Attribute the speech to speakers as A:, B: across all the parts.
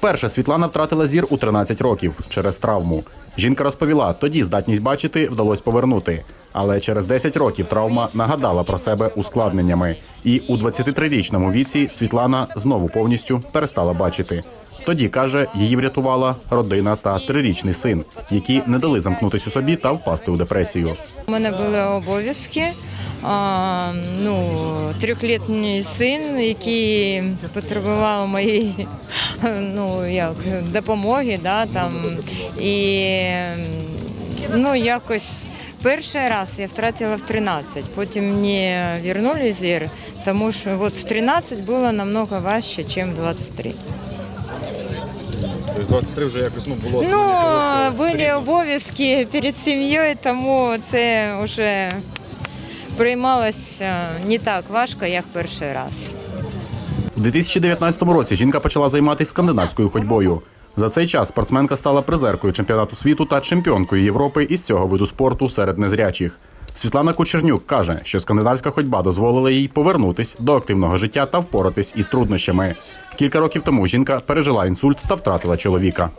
A: Вперше Світлана втратила зір у 13 років через травму. Жінка розповіла, тоді здатність бачити вдалося повернути. Але через 10 років травма нагадала про себе ускладненнями. І у 23-річному віці Світлана знову повністю перестала бачити. Тоді каже, її врятувала родина та трирічний син, які не дали замкнутися у собі та впасти у депресію.
B: У мене були обов'язки. Ну, трьохлітній син, який потребував моєї ну, як, допомоги. Да, там, і ну, якось перший раз я втратила в 13, потім мені вернули зір, тому що от в 13 було намного важче, ніж в 23.
C: Тобто 23 вже якось ну, було.
B: Ну, були обов'язки перед сім'єю, тому це вже приймалося не так важко, як перший раз.
A: У 2019 році жінка почала займатися скандинавською ходьбою. За цей час спортсменка стала призеркою чемпіонату світу та чемпіонкою Європи із цього виду спорту серед незрячих. Світлана Кучернюк каже, що скандинавська ходьба дозволила їй повернутись до активного життя та впоратись із труднощами. Кілька років тому жінка пережила інсульт та втратила чоловіка.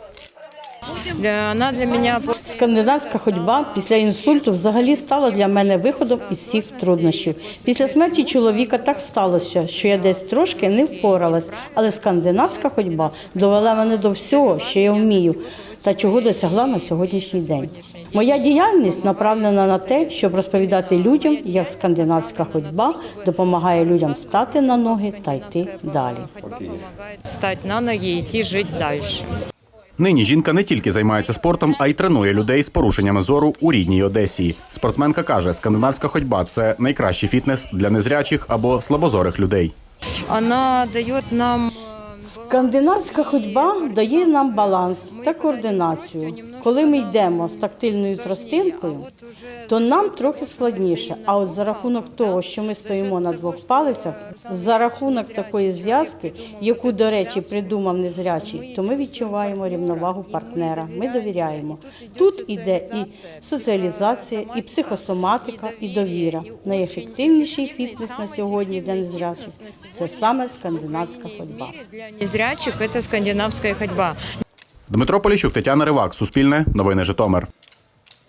B: Вона для мене
D: Скандинавська ходьба після інсульту взагалі стала для мене виходом із всіх труднощів. Після смерті чоловіка так сталося, що я десь трошки не впоралась, але скандинавська ходьба довела мене до всього, що я вмію, та чого досягла на сьогоднішній день. Моя діяльність направлена на те, щоб розповідати людям, як скандинавська ходьба допомагає людям стати на ноги та йти далі.
B: стати на ноги і йти жити далі.
A: Нині жінка не тільки займається спортом, а й тренує людей з порушеннями зору у рідній Одесі. Спортсменка каже, скандинавська ходьба це найкращий фітнес для незрячих або слабозорих людей.
B: Вона дає нам
D: Скандинавська ходьба дає нам баланс та координацію. Коли ми йдемо з тактильною тростинкою, то нам трохи складніше. А от за рахунок того, що ми стоїмо на двох палицях, за рахунок такої зв'язки, яку, до речі, придумав незрячий, то ми відчуваємо рівновагу партнера. Ми довіряємо. Тут іде і соціалізація, і психосоматика, і довіра. Найефективніший фітнес на сьогодні для незрячих це саме скандинавська ходьба.
B: Незрячих це скандинавська ходьба.
A: Дмитро Поліщук, Тетяна Ривак, Суспільне, Новини Житомир.